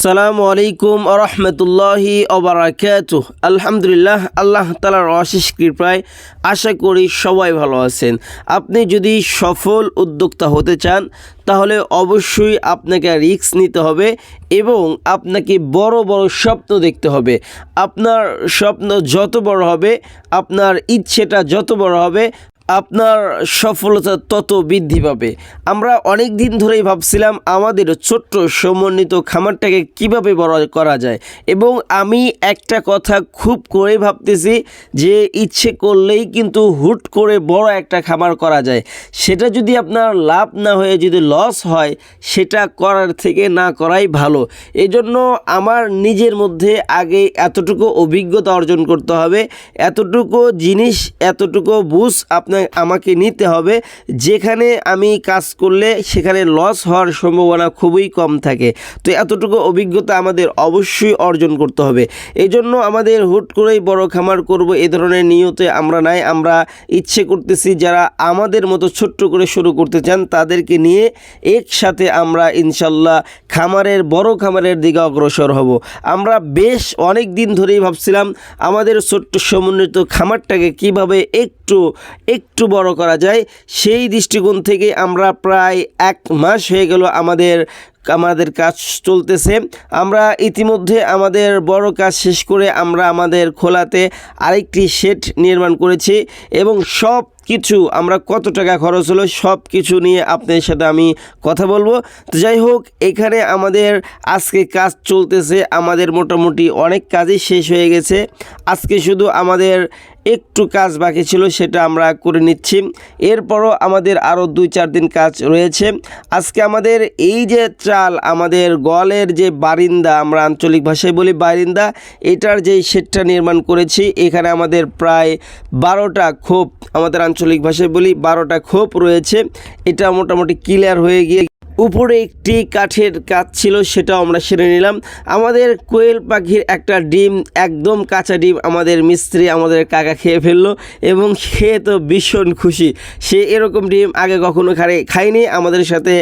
সালামু আলাইকুম রহমতুল্লাহি ওবরাকাত আলহামদুলিল্লাহ, আল্লাহ তালার অশেষ কৃপায় আশা করি সবাই ভালো আছেন। আপনি যদি সফল উদ্যোক্তা হতে চান, তাহলে অবশ্যই আপনাকে রিস্ক নিতে হবে এবং আপনাকে বড় বড় স্বপ্ন দেখতে হবে। আপনার স্বপ্ন যত বড় হবে, আপনার ইচ্ছেটা যত বড় হবে আপনার সফলতা তত বৃদ্ধি পাবে। আমরা অনেক দিন ধরেই ভাবছিলাম আমাদের ছোট্ট সমন্বিত খামারটাকে কীভাবে বড় করা যায় এবং আমি একটা কথা খুব করে ভাবতেছি যে ইচ্ছে করলেই কিন্তু হুট করে বড় একটা খামার করা যায়। সেটা যদি আপনার লাভ না হয়ে যদি লস হয়, সেটা করার থেকে না করাই ভালো। এজন্য আমার নিজের মধ্যে আগে এতটুকু অভিজ্ঞতা অর্জন করতে হবে, এতটুকু জিনিস, এতটুকু বুঝ আপনার আমাকে নিতে হবে। যেখানে আমি কাজ করলে সেখানে লস হওয়ার সম্ভাবনা খুবই কম থাকে। তো এতটুকু অভিজ্ঞতা আমাদের অবশ্যই অর্জন করতে হবে। এই জন্য আমাদের হুট করেই বড় খামার করব, এ ধরনের নিয়তে আমরা নাই। আমরা ইচ্ছে করতেছি যারা আমাদের মতো ছোট্ট করে শুরু করতে চান, তাদেরকে নিয়ে একসাথে আমরা ইনশাল্লাহ খামারের, বড় খামারের দিকে অগ্রসর হব। আমরা বেশ অনেক দিন ধরেই ভাবছিলাম, আমাদের ছোট্ট সমন্বিত খামারটাকে কীভাবে একটু একটু বড় করা যায়। সেই দৃষ্টিকোণ থেকে আমরা প্রায় এক মাস হয়ে গেল আমাদের আমাদের কাজ চলতেছে। আমরা ইতিমধ্যে আমাদের বড় কাজ শেষ করে আমরা আমাদের খোলাতে আরেকটি শেড নির্মাণ করেছি এবং সব কিছু আমরা কত টাকা খরচ হলো সব কিছু নিয়ে আপনাদের সাথে আমি কথা বলব। তো যাই হোক, এখানে আমাদের আজকে কাজ চলতেছে, আমাদের মোটামুটি অনেক কাজই শেষ হয়ে গেছে। আজকে শুধু আমাদের একটু কাজ বাকি ছিল, সেটা আমরা করে নিচ্ছি। এরপরও আমাদের আরও দুই চার দিন কাজ রয়েছে। আজকে আমাদের এই যে চাল, আমাদের গলের যে বারিন্দা, আমরা আঞ্চলিক ভাষায় বলি বারিন্দা, এটার যে শেডটা নির্মাণ করেছি, এখানে আমাদের প্রায় বারোটা খোপ আমাদের আঞ্চলিক ভাষায় বলি, বারোটা খোপ রয়েছে। এটা মোটামুটি ক্লিয়ার হয়ে গিয়ে উপরে একটি কাঠের কাজ ছিল, সেটাও আমরা সেরে নিলাম। আমাদের কোয়েল পাখির একটা ডিম, একদম কাঁচা ডিম আমাদের মিস্ত্রি আমাদের কাকা খেয়ে ফেলল এবং খেয়ে তো ভীষণ খুশি। সে এরকম ডিম আগে কখনো খায় খায়নি। আমাদের সাথে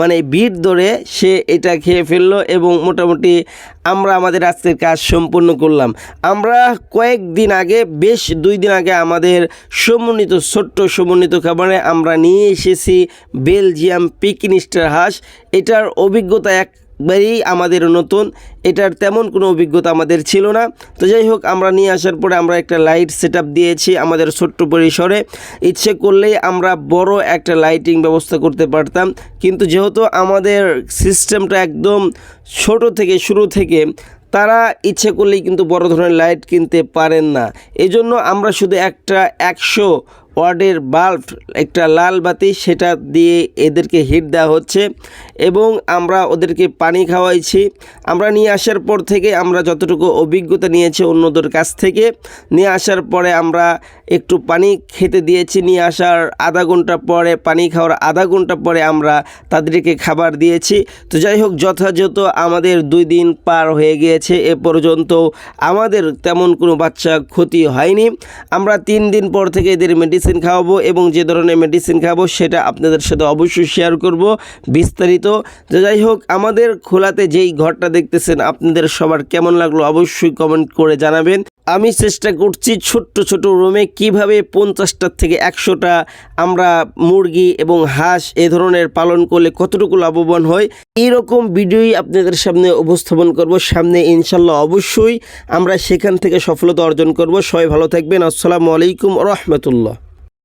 মানে বিট ধরে সে এটা খেয়ে ফেলল এবং মোটামুটি আমরা আমাদের আজকের কাজ সম্পূর্ণ করলাম। আমরা কয়েকদিন আগে, বেশ দুই দিন আগে আমাদের সমন্বিত, ছোট্ট সমন্বিত খাবারে আমরা নিয়ে এসেছি বেলজিয়াম পিকনিস্টার হাঁস। এটার অভিজ্ঞতা একবারেই আমাদের নতুন, এটার তেমন কোনো অভিজ্ঞতা আমাদের ছিল না। তো যাই হোক, আমরা নিয়ে আসার পরে আমরা একটা লাইট সেট দিয়েছি আমাদের ছোট্ট পরিসরে। ইচ্ছে করলেই আমরা বড় একটা লাইটিং ব্যবস্থা করতে পারতাম। কিন্তু যেহেতু আমাদের সিস্টেমটা একদম ছোট থেকে শুরু থেকে, তারা ইচ্ছে করলেই কিন্তু বড় ধরনের লাইট কিনতে পারেন না। এজন্য আমরা শুধু একটা একশো ওয়ার্ডের বাল্ব, একটা লাল বাতি, সেটা দিয়ে এদেরকে হিট দেওয়া হচ্ছে এবং আমরা ওদেরকে পানি খাওয়াইছি। আমরা নিয়ে আসার পর থেকে আমরা যতটুকু অভিজ্ঞতা নিয়েছি অন্যদের কাছ থেকে, নিয়ে আসার পরে আমরা একটু পানি খেতে দিয়েছি। নিয়ে আসার আধা ঘণ্টা পরে, পানি খাওয়ার আধা ঘণ্টা পরে আমরা তাদেরকে খাবার দিয়েছি। তো যাই হোক, যথাযথ আমাদের দুই দিন পার হয়ে গিয়েছে। এ পর্যন্ত আমাদের তেমন কোনো বাচ্চা ক্ষতি হয়নি। আমরা তিন দিন পর থেকে এদের মেডিসিন খাওয়াবো এবং যে ধরনের মেডিসিন খাব সেটা আপনাদের সাথে অবশ্যই শেয়ার করব বিস্তারিত। তো যাই হোক, আমাদের খোলাতে যেই ঘরটা দেখতেছেন, আপনাদের সবার কেমন লাগল অবশ্যই কমেন্ট করে জানাবেন। আমি চেষ্টা করছি ছোট্ট ছোট রুমে কীভাবে পঞ্চাশটার থেকে একশোটা আমরা মুরগি এবং হাঁস এ ধরনের পালন করলে কতটুকু লাভবান হয় এইরকম ভিডিওই আপনাদের সামনে উপস্থাপন করব। সামনে ইনশাল্লাহ অবশ্যই আমরা সেখান থেকে সফলতা অর্জন করব। সবাই ভালো থাকবেন। আসসালামু আলাইকুম রহমতুল্লাহ।